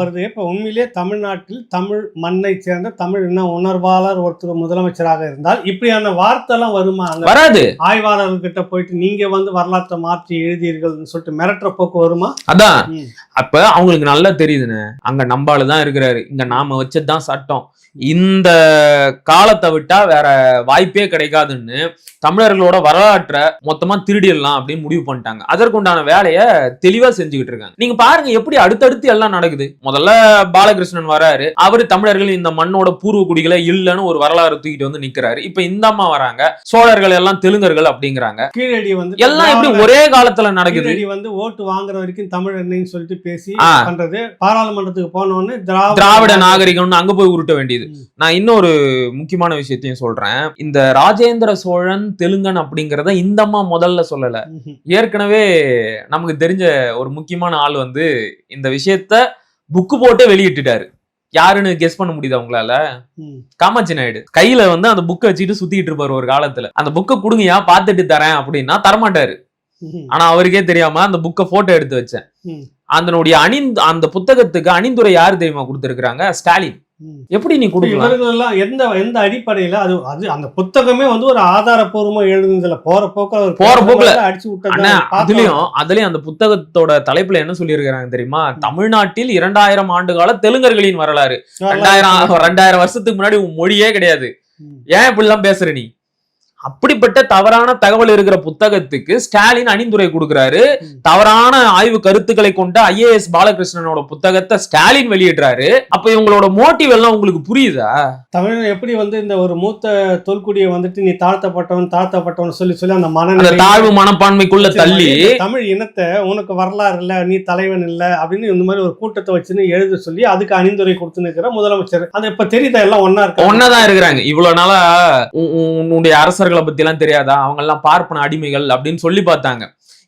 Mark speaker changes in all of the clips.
Speaker 1: வருது. இப்ப உண்மையிலேயே தமிழ்நாட்டில் தமிழ் மண்ணை சேர்ந்த தமிழ் இன உணர்வாளர் ஒருத்தர் முதலமைச்சராக இருந்தால் இப்படியான வார்த்தை எல்லாம் வருமா
Speaker 2: வராது.
Speaker 1: ஆய்வாளர்கிட்ட போயிட்டு நீங்க வந்து வரலாற்றை மாற்றி எழுதியீர்கள்னு சொல்லிட்டு மிரட்டுற போக்கு வருமா?
Speaker 2: அதான். அப்ப அவங்களுக்கு நல்லா தெரியுதுண்ணே அங்க நம்பால தான் இருக்கிறாரு. இங்க நாம வச்சதுதான் சட்டம். இந்த காலத்தை விட்டா வேற வாய்ப்பே கிடைக்காதுன்னு தமிழர்களோட வரலாற்றை மொத்தமா திருடிடலாம் அப்படின்னு முடிவு பண்ணிட்டாங்க. அதற்குண்டான வேலையை தெளிவா செஞ்சுக்கிட்டு இருக்காங்க. நீங்க பாருங்க எப்படி அடுத்தடுத்து எல்லாம் நடக்குது. முதல்ல பாலகிருஷ்ணன் வராரு. அவரு தமிழர்கள் இந்த மண்ணோட பூர்வ குடிகளை இல்லைன்னு ஒரு வரலாறு தூக்கிட்டு வந்து நிக்கிறாரு. இப்ப இந்த அம்மா வராங்க. சோழர்கள் எல்லாம் தெலுங்கர்கள் அப்படிங்கிறாங்க.
Speaker 1: கீழடி வந்து
Speaker 2: எல்லாம் எப்படி ஒரே காலத்துல நடக்குது?
Speaker 1: வந்து ஓட்டு வாங்குற வரைக்கும் தமிழ் என்னன்னு சொல்லிட்டு பேசி. பண்றது பாராளுமன்றத்துக்கு போனோன்னு திராவிட
Speaker 2: நாகரிகம்னு அங்க போய் உருட்ட வேண்டியது. நான் இன்னொரு முக்கியமான விஷயத்தையும் சொல்றேன் இந்த ராஜேந்திர சோழன் தெலுங்கன் அப்படிங்கறத இந்த அம்மா முதல்ல சொல்லல. ஏற்கனவே நமக்கு தெரிஞ்ச ஒரு முக்கியமான ஆள் வந்து இந்த விஷயத்த புக்கு போட்டே வெளியிட்டுட்டாரு யாருன்னு கெஸ் பண்ண முடியுதா உங்களால
Speaker 1: ம்.
Speaker 2: காமாட்சி நாயுடு கையில வந்து அந்த புக்கை வச்சுட்டு சுத்திட்டு இருப்பாரு ஒரு காலத்துல அந்த புக்கை கொடுங்கயா பார்த்துட்டு தரேன் அப்படின்னா தரமாட்டாரு. ஆனா அவருக்கே தெரியாம அந்த புக்கை போட்டோ எடுத்து வச்சேன். அதனுடைய அணிந்து அந்த புத்தகத்துக்கு அணிந்துரை யார் தெரியுமா கொடுத்திருக்கிறாங்க? ஸ்டாலின். எப்படி நீ கொடுக்கலாம்?
Speaker 1: இவர்கள் எல்லாம் எந்த எந்த அடிப்படையில அது அது அந்த புத்தகமே வந்து ஒரு ஆதாரப்பூர்வமா எழுதுனதுல போற அவர்
Speaker 2: போற போக்குல.
Speaker 1: அடிச்சு விட்டது
Speaker 2: அதுலயும் அதுலயும் அந்த புத்தகத்தோட தலைப்புல என்ன சொல்லியிருக்கிறாங்க தெரியுமா? தமிழ்நாட்டில் இரண்டாயிரம் ஆண்டு கால தெலுங்கர்களின் வரலாறு. ரெண்டாயிரம் ரெண்டாயிரம் வருஷத்துக்கு முன்னாடி மொழியே கிடையாது. ஏன் இப்படிலாம் பேசுற நீ? அப்படிப்பட்ட தவறான தகவல் இருக்கிற புத்தகத்துக்கு ஸ்டாலின் அணிந்துரை கொடுக்கிறாரு. தவறான ஆய்வு கருத்துக்களை கொண்ட ஐஏஎஸ் பாலகிருஷ்ணனோட புத்தகத்தை ஸ்டாலின் வெளியிடுறாரு. அப்ப இவங்களோட மோட்டிவ் எல்லாம் உங்களுக்கு புரியுதா?
Speaker 1: தமிழ் எப்படி வந்து இந்த ஒரு மூத்த தொல்குடியை வந்துட்டு நீ தாழ்த்தப்பட்டவன் தாழ்த்தப்பட்டவன் சொல்லி சொல்லி அந்த மனநிலை
Speaker 2: தாழ்வு மனப்பான்மைக்குள்ள தள்ளி.
Speaker 1: தமிழ் இனத்தை உனக்கு வரலாறு இல்ல நீ தலைவன் இல்ல அப்படின்னு இந்த மாதிரி ஒரு கூட்டத்தை வச்சுன்னு எழுத சொல்லி அதுக்கு அணிந்துரை கொடுத்து நிற்கிற முதலமைச்சர். அது இப்ப தெரியுதா எல்லாம் ஒன்னா இருக்கு?
Speaker 2: ஒன்னதான் இருக்கிறாங்க. இவ்வளவு நாளா உன்னுடைய அரசர்களை பத்தி தெரியாதா? அவங்க எல்லாம் பார்ப்பன அடிமைகள் அப்படின்னு சொல்லி பார்த்தாங்க.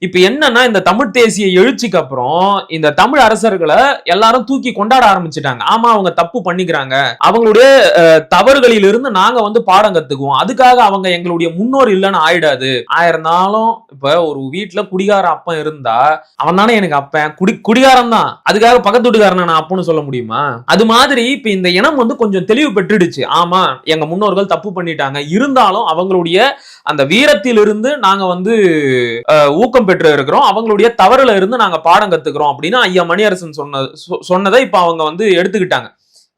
Speaker 2: இப்ப என்னன்னா இந்த தமிழ் தேசிய எழுச்சிக்கு அப்புறம் இந்த தமிழ் அரசர்களை எல்லாரும் தூக்கி கொண்டாட ஆரம்பிச்சிட்டாங்க. ஆமா அவங்க தப்பு பண்ணிக்கிறாங்க. அவங்களுடைய தவறுகளிலிருந்து நாங்க வந்து பாடம் கத்துக்குவோம். அதுக்காக அவங்க எங்களுடைய முன்னோர் இல்லைன்னு ஆயிடாது. ஆயிருந்தாலும் இப்ப ஒரு வீட்டுல குடிகார அப்பன் இருந்தா அவன் தானே எனக்கு அப்பன். குடி குடிகாரம் தான் அதுக்காக பக்கத்து வீட்டுக்காரன் நான் அப்பன்னு சொல்ல முடியுமா? அது மாதிரி இப்ப இந்த இனம் வந்து கொஞ்சம் தெளிவு பெற்றுடுச்சு. ஆமா எங்க முன்னோர்கள் தப்பு பண்ணிட்டாங்க. இருந்தாலும் அவங்களுடைய அந்த வீரத்திலிருந்து நாங்க வந்து ஊக்கம் பெற்று இருக்கிறோம். அவங்களுடைய தவறுல இருந்து நாங்க பாடம் கத்துக்கிறோம் அப்படின்னு ஐயா மணியரசன் சொன்ன சொ- சொன்னதை இப்ப அவங்க வந்து எடுத்துக்கிட்டாங்க.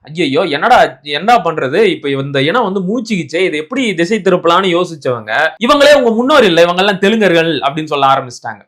Speaker 2: ஐயோ என்னடா என்ன பண்றது? இப்ப இந்த இனம் வந்து மூச்சுக்கிச்சே இது எப்படி திசை திருப்பலாம்னு யோசிச்சவங்க இவங்களே உங்க முன்னோர் இல்லை இவங்க எல்லாம் தெலுங்கர்கள் அப்படின்னு சொல்ல ஆரம்பிச்சிட்டாங்க.